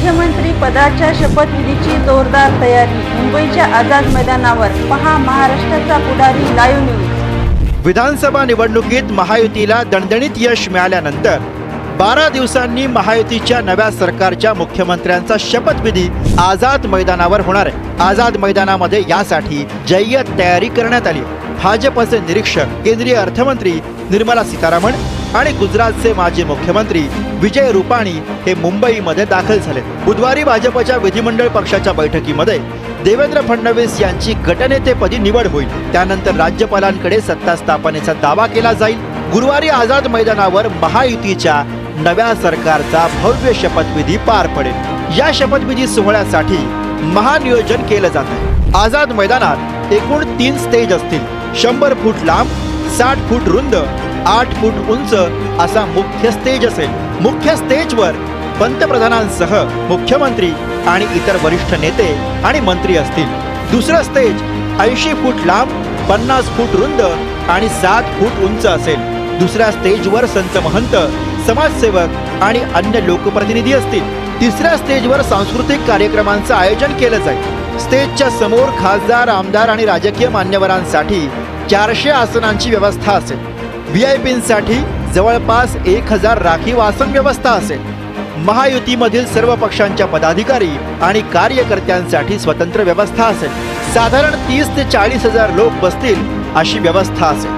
मुख्यमंत्री पदाच्या शपथविधीची जोरदार तयारी मुंबईच्या आझाद मैदानावर. पहा महाराष्ट्राचा पुढारी लाईव्ह न्यूज विधानसभा निवडणुकीत महायुतीला दणदणीत यश मिळाल्यानंतर बारा दिवसांनी महायुतीच्या नव्या सरकारच्या मुख्यमंत्र्यांचा शपथविधी आझाद मैदानावर होणार आहे. आझाद मैदानामध्ये यासाठी जय्यत तयारी करण्यात आली भाजपचे निरीक्षक केंद्रीय अर्थमंत्री निर्मला सीतारामन आणि गुजरातचे माजी मुख्यमंत्री विजय रुपाणी हे मुंबईमध्ये दाखल झाले. बुधवारी भाजपच्या विधिमंडळ पक्षाच्या बैठकीमध्ये देवेंद्र फडणवीस यांची गटनेतेपदी निवड होईल. त्यानंतर राज्यपालांकडे सत्ता स्थापनेचा दावा केला जाईल. गुरुवारी आझाद मैदानावर महायुतीच्या नव्या सरकारचा भव्य शपथविधी पार पडेल. या शपथविधी सोहळ्यासाठी महानियोजन केलं जात आहे. आझाद मैदानात एकूण तीन स्टेज असतील. शंभर फूट लांब साठ फूट रुंद आठ फूट उंच असा मुख्य स्टेज असेल. मुख्य स्टेजवर पंतप्रधानांसह मुख्यमंत्री आणि इतर वरिष्ठ नेते आणि मंत्री असतील. दुसरं स्टेज ऐंशी फूट लांब पन्नास फूट रुंद आणि सात फूट उंच असेल. दुसऱ्या स्टेजवर संत महंत समाजसेवक आणि अन्य लोकप्रतिनिधी असतील. तिसऱ्या स्टेजवर सांस्कृतिक कार्यक्रमांचं आयोजन केलं जाईल. स्टेजच्या समोर खासदार आमदार आणि राजकीय मान्यवरांसाठी चारशे आसनांची व्यवस्था असेल. व्ही आय पींसाठी जवळपास एक हजार राखीव आसन व्यवस्था असेल. महायुतीमधील सर्व पक्षांच्या पदाधिकारी आणि कार्यकर्त्यांसाठी स्वतंत्र व्यवस्था असेल. साधारण तीस ते चाळीस हजार लोक बसतील अशी व्यवस्था असेल.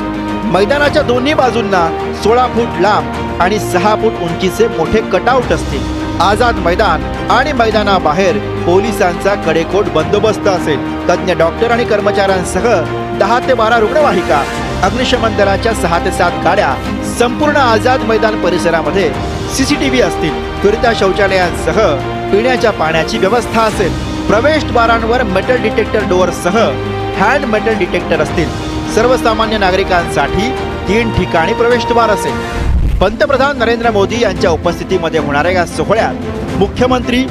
मैदानाच्या दोन्ही बाजूंना सोळा फूट लांब आणि सहा फूट उंचीचे मोठे कटआउट असतील. आझाद मैदान आणि मैदानाबाहेर पोलिसांचा कडेकोट बंदोबस्त असेल. तज्ज्ञ डॉक्टर आणि कर्मचाऱ्यांसह दहा ते बारा रुग्णवाहिका अग्निशमन दलाच्या सहा ते सात गाड्या संपूर्ण आझाद मैदान परिसरामध्ये सीसीटीव्ही असतील. फिरत्या शौचालयांसह पिण्याच्या पाण्याची व्यवस्था असेल. प्रवेशद्वारांवर मेटल डिटेक्टर डोअरसह हँड मेटल डिटेक्टर असतील. सर्वसामान्य नागरिकांसाठी तीन ठिकाणी प्रवेशद्वार असेल. पंतप्रधान नरेंद्र मोदी यांच्या उपस्थितीमध्ये होणाऱ्या या सोहळ्यात मुख्यमंत्री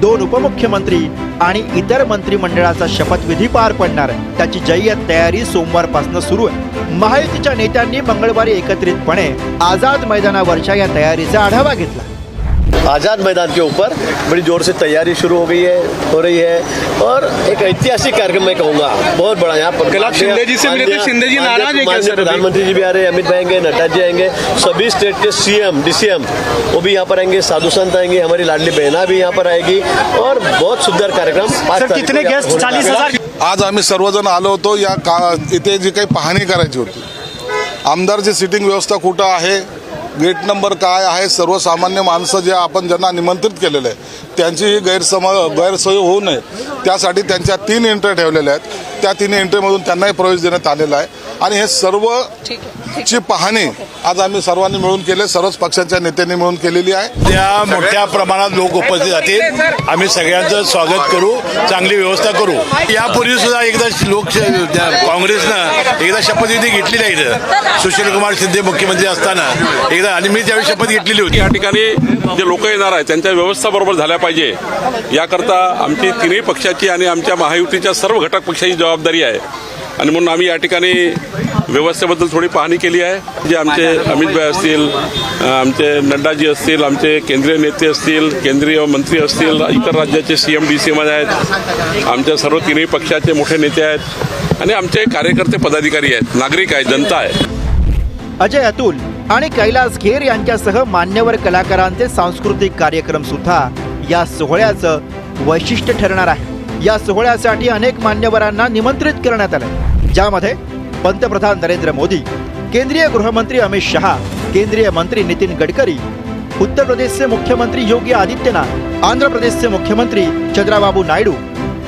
दोन उपमुख्यमंत्री आणि इतर मंत्रिमंडळाचा शपथविधी पार पडणार. आहे त्याची जय्यत तयारी सोमवारपासून सुरू आहे. महायुतीच्या नेत्यांनी मंगळवारी एकत्रितपणे आझाद मैदानावरच्या या तयारीचा आढावा घेतला. आज़ाद मैदान के ऊपर बड़ी ज़ोर से तैयारी शुरू हो गई है हो रही है। और एक ऐतिहासिक कार्यक्रम मैं कहूँगा बहुत बड़ा यहाँ पर कल आप शिंदे जी से मिले थे, शिंदे जी नाराज़ है क्या? प्रधानमंत्री जी भी आ रहे हैं अमित भाई आएँगे नड्डा जी आएँगे सभी स्टेट के सीएम डीसीएम वो भी यहाँ पर आएँगे साधु संत आएँगे हमारी लाडली बहना भी यहाँ पर आएगी और बहुत सुंदर कार्यक्रम कितने गेस्ट को यहाँ होने वाला है। आज आम्ही सर्वजण आलो होतो या का इथे जी काही पाहणी करायची होती. आमदारची सिटिंग व्यवस्था कुठं आहे? गेट नंबर काय आहे? सर्वसामान्य माणसं जे आपण ज्यांना निमंत्रित केलेलं आहे त्यांची गैरसम गैरसोय होऊ नये. त्यासाठी त्यांच्या तीन एंट्र्या ठेवलेल्या आहेत. त्या तीन एंट्रीमधून त्यांनाही प्रवेश देण्यात आलेला आहे. आणि हे सर्व ची पाहणी आज आम्ही सर्वांनी मिळून केले सर्वच पक्षांच्या नेत्यांनी मिळून केलेली आहे. त्या मोठ्या प्रमाणात लोक उपस्थित राहतील. आम्ही सगळ्यांचं स्वागत करू चांगली व्यवस्था करू. यापूर्वी सुद्धा एकदा लोक काँग्रेसनं एकदा शपथविधी घेतलेली आहे इथं. सुशीलकुमार शिंदे मुख्यमंत्री असताना. एकदा आणि मी त्यावेळी शपथ घेतलेली होती. या ठिकाणी जे लोक येणार आहेत त्यांच्या व्यवस्था बरोबर झाल्या पाहिजे. याकरता आमची तिन्ही पक्षाची आणि आमच्या महायुतीच्या सर्व घटक पक्षाची जबाबदारी आहे. आणि म्हणून आम्ही या ठिकाणी व्यवस्थेबद्दल थोडी पाहणी केली आहे. जे आमचे अमित भाई असतील आमचे नड्डाजी असतील आमचे केंद्रीय नेते असतील केंद्रीय मंत्री असतील इतर राज्याचे C M D C M आहेत. आमच्या सर्व तिन्ही पक्षाचे मोठे नेते आहेत. आणि आमचे कार्यकर्ते पदाधिकारी आहेत नागरिक आहेत जनता आहे. अजय अतुल आणि कैलास खेर यांच्यासह मान्यवर कलाकारांचे सांस्कृतिक कार्यक्रम सुद्धा या सोहळ्याचं वैशिष्ट्य ठरणार आहे. या सोहळ्यासाठी अनेक मान्यवरांना निमंत्रित करण्यात आलं ज्यामध्ये पंतप्रधान नरेंद्र मोदी केंद्रीय गृहमंत्री अमित शहा केंद्रीय मंत्री नितीन गडकरी उत्तर प्रदेशचे मुख्यमंत्री योगी आदित्यनाथ आंध्र प्रदेशचे मुख्यमंत्री चंद्राबाबू नायडू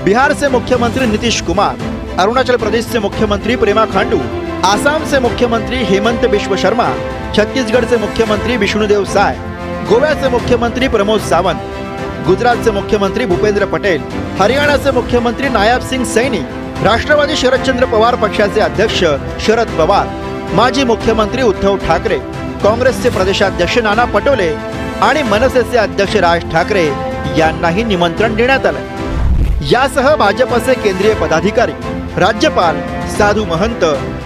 बिहारचे मुख्यमंत्री नितीश कुमार अरुणाचल प्रदेशचे मुख्यमंत्री प्रेमा खांडू आसामचे मुख्यमंत्री हेमंत बिश्व शर्मा छत्तीसगडचे मुख्यमंत्री विष्णुदेव साय गोव्याचे मुख्यमंत्री प्रमोद सावंत गुजरातचे मुख्यमंत्री भूपेंद्र पटेल हरियाणाचे मुख्यमंत्री नायब सिंग सैनी राष्ट्रवादी शरदचंद्र पवार पक्षाचे अध्यक्ष शरद पवार माजी मुख्यमंत्री उद्धव ठाकरे काँग्रेसचे प्रदेशाध्यक्ष नाना पटोले आणि मनसेचे अध्यक्ष राज ठाकरे यांनाही निमंत्रण देण्यात आलं. यासह भाजपचे केंद्रीय पदाधिकारी राज्यपाल साधू महंत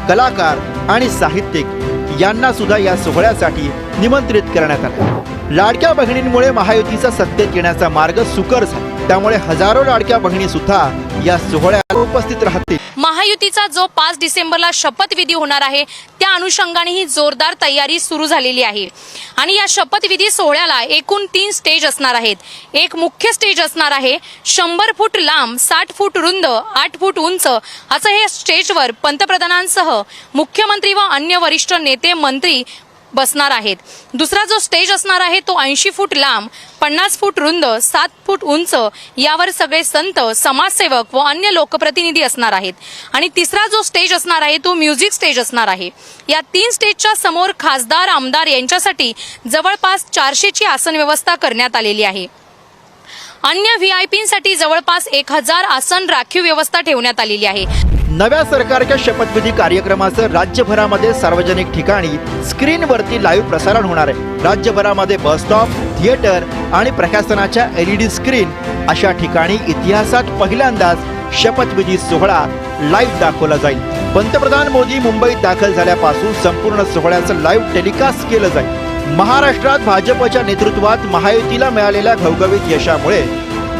कलाकार आणि साहित्यिक यांना सुद्धा या सोहळ्यासाठी निमंत्रित करण्यात आले. लाडक्या बहिणींमुळे महायुतीचा सत्तेत येण्याचा मार्ग सुकर झाला. त्यामुळे हजारो लाडक्या बहिणी सुद्धा या सोहळ्यात उपस्थित राहतील. महायुतीचा जो पाच डिसेंबरला शपथविधी होणार आहे त्या अनुषंगाने ही जोरदार तयारी सुरू झालेली आहे. आणि या शपथविधी सोहळ्याला एकूण तीन स्टेज असणार आहेत. एक मुख्य स्टेज असणार आहे शंभर फूट लांब साठ फूट रुंद आठ फूट उंच असं हे स्टेजवर पंतप्रधानांसह मुख्यमंत्री व अन्य वरिष्ठ नेते मंत्री बसणार आहेत. दुसरा जो स्टेज असणार आहे तो ऐंशी फूट लांब पन्नास फूट रुंद सात फूट उंच यावर सगळे संत समाजसेवक व अन्य लोकप्रतिनिधी असणार आहेत. आणि तिसरा जो स्टेज असणार आहे तो म्युझिक स्टेज असणार आहे. या तीन स्टेजच्या समोर खासदार आमदार यांच्यासाठी जवळपास चारशेची आसन व्यवस्था करण्यात आलेली आहे. अन्य व्ही आय जवळपास एक हजार आसन राखीव व्यवस्था ठेवण्यात आलेली आहे. नव्या सरकारच्या शपथविधी कार्यक्रमाचं राज्यभरामध्ये सार्वजनिक ठिकाणी स्क्रीनवरती लाईव्ह प्रसारण होणार आहे. राज्यभरामध्ये बस स्टॉप थिएटर आणि प्रशासनाच्या एलईडी स्क्रीन अशा ठिकाणी इतिहासात पहिल्यांदाच शपथविधी सोहळा लाईव्ह दाखवला जाईल. पंतप्रधान मोदी मुंबईत दाखल झाल्यापासून संपूर्ण सोहळ्याचं लाईव्ह टेलिकास्ट केलं जाईल. महाराष्ट्रात भाजपच्या नेतृत्वात महायुतीला मिळालेल्या घवघवीत यशामुळे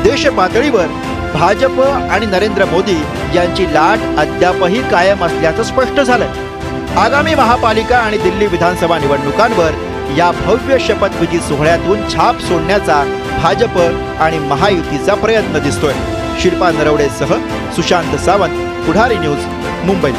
देश पातळीवर भाजप आणि नरेंद्र मोदी यांची लाट अद्यापही कायम असल्याचं स्पष्ट झालंय. आगामी महापालिका आणि दिल्ली विधानसभा निवडणुकांवर या भव्य शपथविधी सोहळ्यातून छाप सोडण्याचा भाजप आणि महायुतीचा प्रयत्न दिसतोय. शिल्पा नरवडेसह सुशांत सावंत पुढारी न्यूज मुंबई.